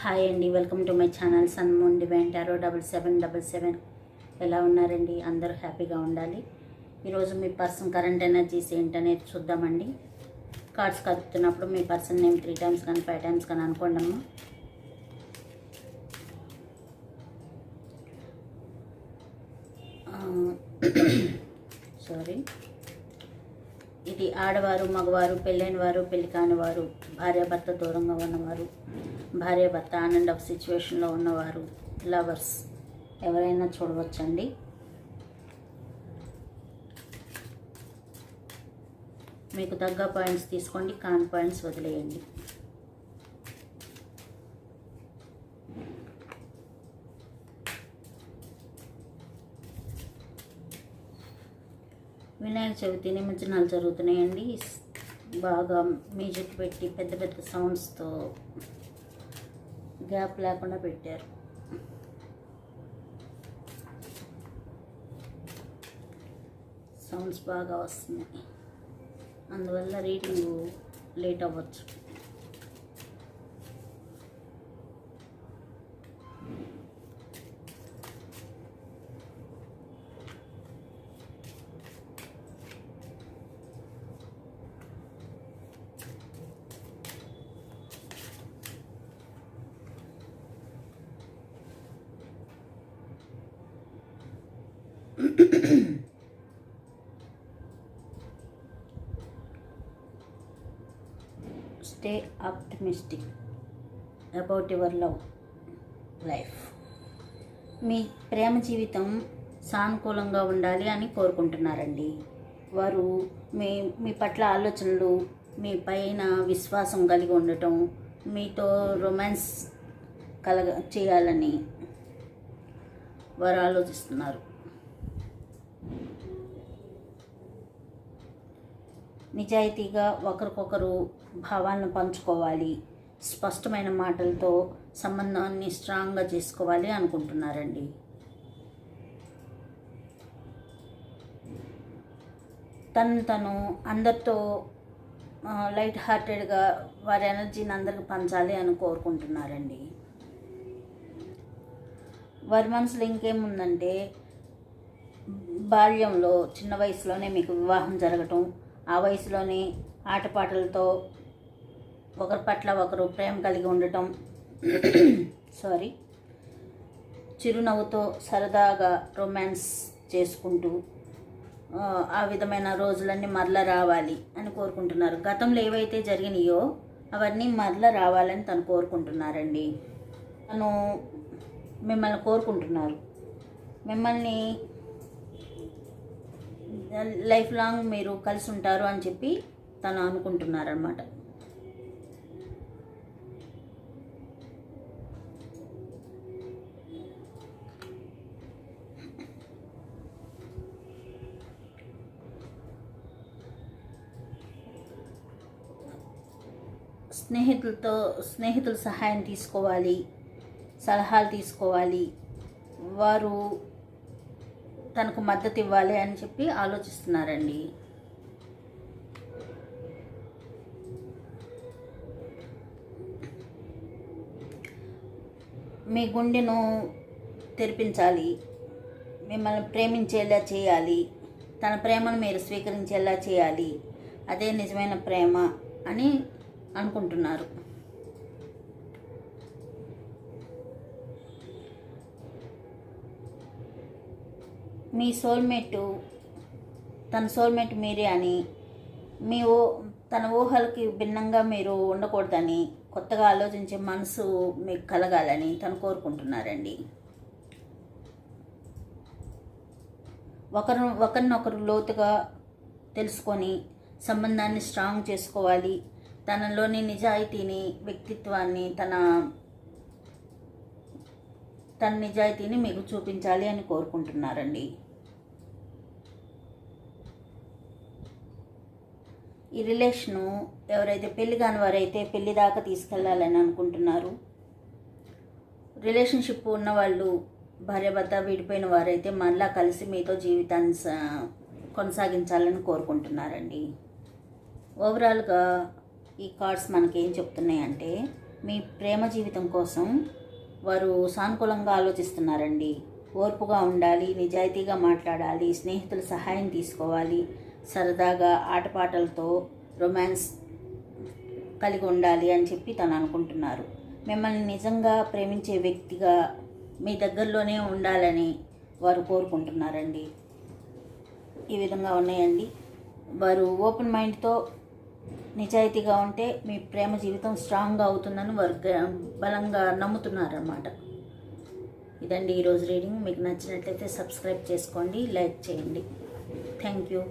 Hi అండి welcome to my channel sun moon divine tarot double seven double seven. ఎలా ఉన్నారండి? అందరూ హ్యాపీగా ఉండాలి. ఈరోజు మీ పర్సన్ కరెంట్ ఎనర్జీస్ ఏంటనేది చూద్దామండి. కార్డ్స్ కదుపుతున్నప్పుడు మీ పర్సన్ నేమ్ త్రీ టైమ్స్ కానీ ఫైవ్ టైమ్స్ కానీ అనుకోండి సారీ ఇది ఆడవారు మగవారు పెళ్ళైన వారు పెళ్ళి కానివారు భార్యాభర్త దూరంగా ఉన్నవారు భార్యాభర్త ఆన్ అండ్ ఆఫ్ సిచ్యువేషన్లో ఉన్నవారు లవర్స్ ఎవరైనా చూడవచ్చండి? మీకు తగ్గ పాయింట్స్ తీసుకోండి కాన్ పాయింట్స్ వదిలేయండి. వినాయక చవితి నిమజ్జనాలు జరుగుతున్నాయండి. బాగా మ్యూజిక్ పెట్టి పెద్ద పెద్ద సౌండ్స్తో గ్యాప్ లేకుండా పెట్టారు. సౌండ్స్ బాగా వస్తున్నాయి. అందువల్ల రీడింగ్ లేట్ అవ్వచ్చు. Stay optimistic about your love life మీ ప్రేమ జీవితం సానుకూలంగా ఉండాలి అని కోరుకుంటున్నారండి. వారు మీ మీ పట్ల ఆలోచనలు మీ పైన విశ్వాసం కలిగి ఉండటం మీతో రొమాన్స్ కలగ చేయాలని వారు ఆలోచిస్తున్నారు. నిజాయితీగా ఒకరికొకరు భావాలను పంచుకోవాలి స్పష్టమైన మాటలతో సంబంధాన్ని స్ట్రాంగ్గా చేసుకోవాలి అనుకుంటున్నారండి. తను తను అందరితో లైట్ హార్టెడ్గా వారి ఎనర్జీని అందరికి పంచాలి అని కోరుకుంటున్నారండి. వారి మనసులో ఇంకేముందంటే బాల్యంలో చిన్న వయసులోనే మీకు వివాహం జరగటం ఆ వయసులోనే ఆటపాటలతో ఒకరి పట్ల ఒకరు ప్రేమ కలిగి ఉండటం సారీ చిరునవ్వుతో సరదాగా రొమాన్స్ చేసుకుంటూ ఆ, విధమైన రోజులన్నీ మరల రావాలి అని కోరుకుంటున్నారు. గతంలో ఏవైతే జరిగినాయో అవన్నీ మరల రావాలని తను కోరుకుంటున్నారండి. తను మిమ్మల్ని కోరుకుంటున్నారు. మిమ్మల్ని లైఫ్ లాంగ్ మీరు కలిసి ఉంటారు అని చెప్పి తను అనుకుంటున్నారనమాట స్నేహితులతో స్నేహితుల సహాయం తీసుకోవాలి సలహాలు తీసుకోవాలి. వారు తనకు మద్దతు ఇవ్వాలి అని చెప్పి ఆలోచిస్తున్నారండి. మీ గుండెను తెరిపించాలి. మిమ్మల్ని ప్రేమించేలా చేయాలి. తన ప్రేమను మీరు స్వీకరించేలా చేయాలి. అదే నిజమైన ప్రేమ అని అనుకుంటున్నారు. మీ సోల్మేట్ తన సోల్మేట్ మీరే అని మీ ఓ తన ఊహలకి భిన్నంగా మీరు ఉండకూడదని కొత్తగా ఆలోచించే మనసు మీకు కలగాలని తను కోరుకుంటున్నారండి. ఒకరు ఒకరినొకరు లోతుగా తెలుసుకొని సంబంధాన్ని స్ట్రాంగ్ చేసుకోవాలి. తనలోని నిజాయితీని వ్యక్తిత్వాన్ని తన తన నిజాయితీని మీకు చూపించాలి అని కోరుకుంటున్నారండి. ఈ రిలేషను ఎవరైతే పెళ్ళి కాని వారైతే పెళ్ళి దాకా తీసుకెళ్ళాలని అనుకుంటున్నారు. రిలేషన్షిప్ ఉన్నవాళ్ళు భార్యాభర్త విడిపోయిన వారైతే మళ్ళా కలిసి మీతో జీవితాన్ని కొనసాగించాలని కోరుకుంటున్నారండి. ఓవరాల్గా ఈ కార్డ్స్ మనకి ఏం చెప్తున్నాయంటే మీ ప్రేమ జీవితం కోసం వారు సానుకూలంగా ఆలోచిస్తున్నారండి. ఓర్పుగా ఉండాలి నిజాయితీగా మాట్లాడాలి స్నేహితుల సహాయం తీసుకోవాలి సరదాగా ఆటపాటలతో రొమాన్స్ కలిగి ఉండాలి అని చెప్పి తను అనుకుంటున్నారు. మిమ్మల్ని నిజంగా ప్రేమించే వ్యక్తిగా మీ దగ్గరలోనే ఉండాలని వారు కోరుకుంటున్నారండి. ఈ విధంగా ఉన్నాయండి. వారు ఓపెన్ మైండ్తో నిజాయితీగా ఉంటే మీ ప్రేమ జీవితం స్ట్రాంగ్గా అవుతుందని వారు బలంగా నమ్ముతున్నారన్నమాట. ఇదండి ఈరోజు రీడింగ్. మీకు నచ్చినట్లయితే సబ్స్క్రైబ్ చేసుకోండి లైక్ చేయండి. Thank you.